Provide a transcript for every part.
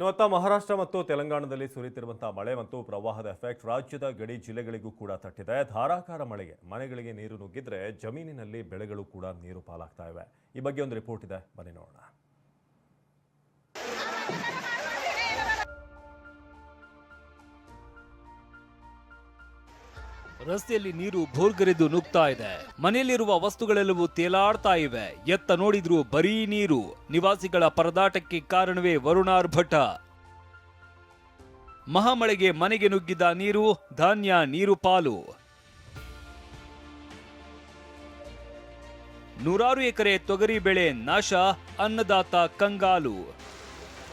ಇನ್ನು ಮಹಾರಾಷ್ಟ್ರ ಮತ್ತು ತೆಲಂಗಾಣದಲ್ಲಿ ಸುರಿತಿರುವಂತಹ ಮಳೆ ಮತ್ತು ಪ್ರವಾಹದ ಎಫೆಕ್ಟ್ ರಾಜ್ಯದ ಗಡಿ ಜಿಲ್ಲೆಗಳಿಗೂ ಕೂಡ ತಟ್ಟಿದೆ. ಧಾರಾಕಾರ ಮಳೆಗೆ ಮನೆಗಳಿಗೆ ನೀರು ನುಗ್ಗಿದ್ರೆ ಜಮೀನಿನಲ್ಲಿ ಬೆಳೆಗಳು ಕೂಡ ನೀರು ಪಾಲಾಗ್ತಾ ಇವೆ. ಈ ಬಗ್ಗೆ ಒಂದು ರಿಪೋರ್ಟ್ ಇದೆ. ಬನ್ನಿ ನೋಡೋಣ. ರಸ್ತೆಯಲ್ಲಿ ನೀರು ಭೋರ್ಗರೆದು ನುಗ್ತಾ ಇದೆ. ಮನೆಯಲ್ಲಿರುವ ವಸ್ತುಗಳೆಲ್ಲವೂ ತೇಲಾಡ್ತಾ ಇವೆ. ಎತ್ತ ನೋಡಿದ್ರು ಬರೀ ನೀರು. ನಿವಾಸಿಗಳ ಪರದಾಟಕ್ಕೆ ಕಾರಣವೇ ವರುಣಾರ್ ಭಟ. ಮಹಾಮಳೆಗೆ ಮನೆಗೆ ನುಗ್ಗಿದ ನೀರು, ಧಾನ್ಯ, ನೀರು ಪಾಲು. ನೂರಾರು ಎಕರೆ ತೊಗರಿ ಬೆಳೆ ನಾಶ, ಅನ್ನದಾತ ಕಂಗಾಲು.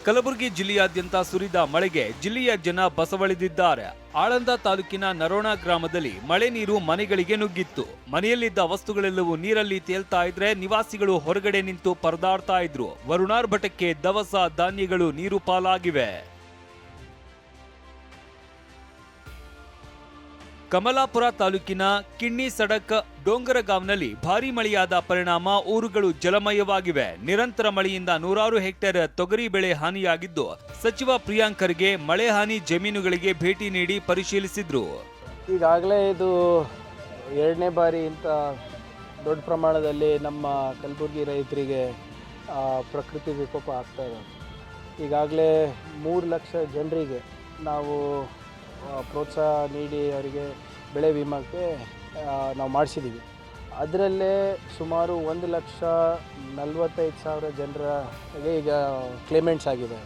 ಕಲಬುರಗಿ ಜಿಲ್ಲೆಯಾದ್ಯಂತ ಸುರಿದ ಮಳೆಗೆ ಜಿಲ್ಲೆಯ ಜನ ಬಸವಳಿದಿದ್ದಾರೆ. ಆಳಂದ ತಾಲೂಕಿನ ನರೋಣ ಗ್ರಾಮದಲ್ಲಿ ಮಳೆ ನೀರು ಮನೆಗಳಿಗೆ ನುಗ್ಗಿತ್ತು. ಮನೆಯಲ್ಲಿದ್ದ ವಸ್ತುಗಳೆಲ್ಲವೂ ನೀರಲ್ಲಿ ತೇಲ್ತಾ ಇದ್ರೆ ನಿವಾಸಿಗಳು ಹೊರಗಡೆ ನಿಂತು ಪರದಾಡ್ತಾ ಇದ್ರು. ವರುಣಾರ್ಭಟಕ್ಕೆ ದವಸ ಧಾನ್ಯಗಳು ನೀರು ಪಾಲಾಗಿವೆ. ಕಮಲಾಪುರ ತಾಲೂಕಿನ ಕಿಣ್ಣಿ ಸಡಕ್ ಡೋಂಗರಗಾಂವ್ನಲ್ಲಿ ಭಾರೀ ಮಳೆಯಾದ ಪರಿಣಾಮ ಊರುಗಳು ಜಲಮಯವಾಗಿವೆ. ನಿರಂತರ ಮಳೆಯಿಂದ ನೂರಾರು ಹೆಕ್ಟೇರ್ ತೊಗರಿ ಬೆಳೆ ಹಾನಿಯಾಗಿದ್ದು, ಸಚಿವ ಪ್ರಿಯಾಂಕರ್ಗೆ ಮಳೆ ಹಾನಿ ಜಮೀನುಗಳಿಗೆ ಭೇಟಿ ನೀಡಿ ಪರಿಶೀಲಿಸಿದ್ರು. ಈಗಾಗಲೇ ಇದು ಎರಡನೇ ಬಾರಿ ಇಂಥ ದೊಡ್ಡ ಪ್ರಮಾಣದಲ್ಲಿ ನಮ್ಮ ಕಲಬುರಗಿ ರೈತರಿಗೆ ಪ್ರಕೃತಿ ವಿಕೋಪ ಆಗ್ತಾ ಇದೆ. ಈಗಾಗಲೇ ಮೂರು ಲಕ್ಷ ಜನರಿಗೆ ನಾವು ಪ್ರೋತ್ಸಾಹ ನೀಡಿ ಅವರಿಗೆ ಬೆಳೆ ವಿಮಾಕ್ಕೆ ನಾವು ಮಾಡಿಸಿದ್ದೀವಿ. ಅದರಲ್ಲೇ ಸುಮಾರು ಒಂದು ಲಕ್ಷ ನಲವತ್ತೈದು ಸಾವಿರ ಜನರಿಗೆ ಈಗ ಕ್ಲೇಮೆಂಟ್ಸ್ ಆಗಿದೆ.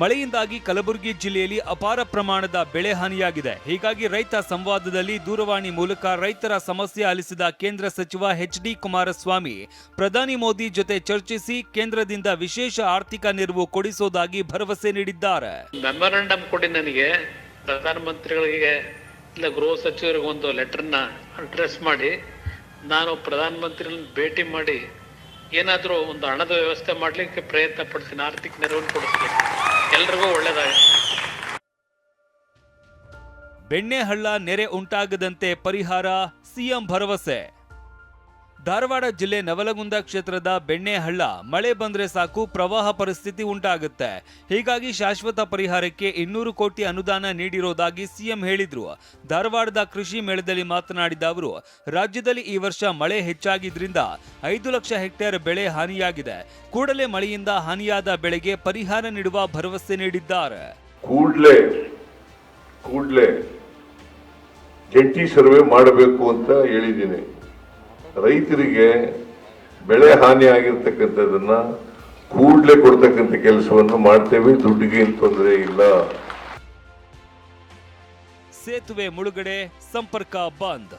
ಮಳೆಯಿಂದಾಗಿ ಕಲಬುರಗಿ ಜಿಲ್ಲೆಯಲ್ಲಿ ಅಪಾರ ಪ್ರಮಾಣದ ಬೆಳೆ ಹಾನಿಯಾಗಿದೆ. ಹೀಗಾಗಿ ರೈತ ಸಂವಾದದಲ್ಲಿ ದೂರವಾಣಿ ಮೂಲಕ ರೈತರ ಸಮಸ್ಯೆ ಆಲಿಸಿದ ಕೇಂದ್ರ ಸಚಿವ ಎಚ್ ಡಿ ಕುಮಾರಸ್ವಾಮಿ ಪ್ರಧಾನಿ ಮೋದಿ ಜೊತೆ ಚರ್ಚಿಸಿ ಕೇಂದ್ರದಿಂದ ವಿಶೇಷ ಆರ್ಥಿಕ ನೆರವು ಕೊಡಿಸೋದಾಗಿ ಭರವಸೆ ನೀಡಿದ್ದಾರೆ. ಮೆಮೊರಂಡಮ್ ಕೊಡಿ ನನಗೆ. ಪ್ರಧಾನಮಂತ್ರಿಗಳಿಗೆ ಇಲ್ಲ, ಗೃಹ ಸಚಿವರಿಗೆ ಒಂದು ಲೆಟರ್ನ ಅಡ್ರೆಸ್ ಮಾಡಿ, ನಾನು ಪ್ರಧಾನಮಂತ್ರಿಗಳನ್ನ ಭೇಟಿ ಮಾಡಿ, ಏನಾದರೂ ಒಂದು ಹಣದ ವ್ಯವಸ್ಥೆ ಮಾಡಲಿಕ್ಕೆ ಪ್ರಯತ್ನ ಪಡ್ತೀನಿ, ಆರ್ಥಿಕ ನೆರವನ್ನು ಕೊಡಿಸ್ತೀನಿ. ಎಲ್ರಿಗೂ ಬೆಣ್ಣೆ ಬೆಣ್ಣೆಹಳ್ಳ ನೆರೆ ಉಂಟಾಗದಂತೆ ಪರಿಹಾರ, ಸಿಎಂ ಭರವಸೆ. ಧಾರವಾಡ ಜಿಲ್ಲೆ ನವಲಗುಂದ ಕ್ಷೇತ್ರದ ಬೆಣ್ಣೆಹಳ್ಳ ಮಳೆ ಬಂದ್ರೆ ಸಾಕು, ಪ್ರವಾಹ ಪರಿಸ್ಥಿತಿ ಉಂಟಾಗುತ್ತೆ. ಹೀಗಾಗಿ ಶಾಶ್ವತ ಪರಿಹಾರಕ್ಕೆ ಇನ್ನೂರು ಕೋಟಿ ಅನುದಾನ ನೀಡಿರೋದಾಗಿ ಸಿಎಂ ಹೇಳಿದ್ರು. ಧಾರವಾಡದ ಕೃಷಿ ಮೇಳದಲ್ಲಿ ಮಾತನಾಡಿದ ಅವರು, ರಾಜ್ಯದಲ್ಲಿ ಈ ವರ್ಷ ಮಳೆ ಹೆಚ್ಚಾಗಿದ್ರಿಂದ ಐದು ಲಕ್ಷ ಹೆಕ್ಟೇರ್ ಬೆಳೆ ಹಾನಿಯಾಗಿದೆ. ಕೂಡಲೇ ಮಳೆಯಿಂದ ಹಾನಿಯಾದ ಬೆಳೆಗೆ ಪರಿಹಾರ ನೀಡುವ ಭರವಸೆ ನೀಡಿದ್ದಾರೆ. ಕೂಡಲೇ ಕೂಡಲೇ ಜಂಟಿ ಸರ್ವೆ ಮಾಡಬೇಕು ಅಂತ ಹೇಳಿದ್ದೀನಿ. ರೈತರಿಗೆ ಬೆಳೆ ಹಾನಿ ಆಗಿರ್ತಕ್ಕಂಥದ್ದನ್ನ ಕೂಡಲೇ ಕೊಡ್ತಕ್ಕಂಥ ಕೆಲಸವನ್ನು ಮಾಡ್ತೇವೆ, ದುಡ್ಡಿಗೆ ತೊಂದರೆ ಇಲ್ಲ. ಸೇತುವೆ ಮುಳುಗಡೆ, ಸಂಪರ್ಕ ಬಂದ್.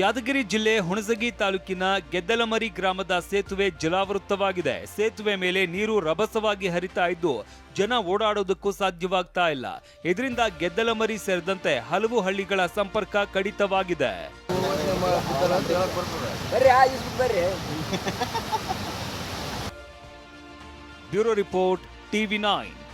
ಯಾದಗಿರಿ ಜಿಲ್ಲೆ ಹುಣಸಗಿ ತಾಲೂಕಿನ ಗೆದ್ದಲಮರಿ ಗ್ರಾಮದ ಸೇತುವೆ ಜಲಾವೃತವಾಗಿದೆ ಸೇತುವೆ ಮೇಲೆ ನೀರು ರಭಸವಾಗಿ ಹರಿತಾ ಇದ್ದು, ಜನ ಓಡಾಡೋದಕ್ಕೂ ಸಾಧ್ಯವಾಗ್ತಾ ಇಲ್ಲ. ಇದರಿಂದ ಗೆದ್ದಲಮರಿ ಸೇರಿದಂತೆ ಹಲವು ಹಳ್ಳಿಗಳ ಸಂಪರ್ಕ ಕಡಿತವಾಗಿದೆ. Bureau report TV nine.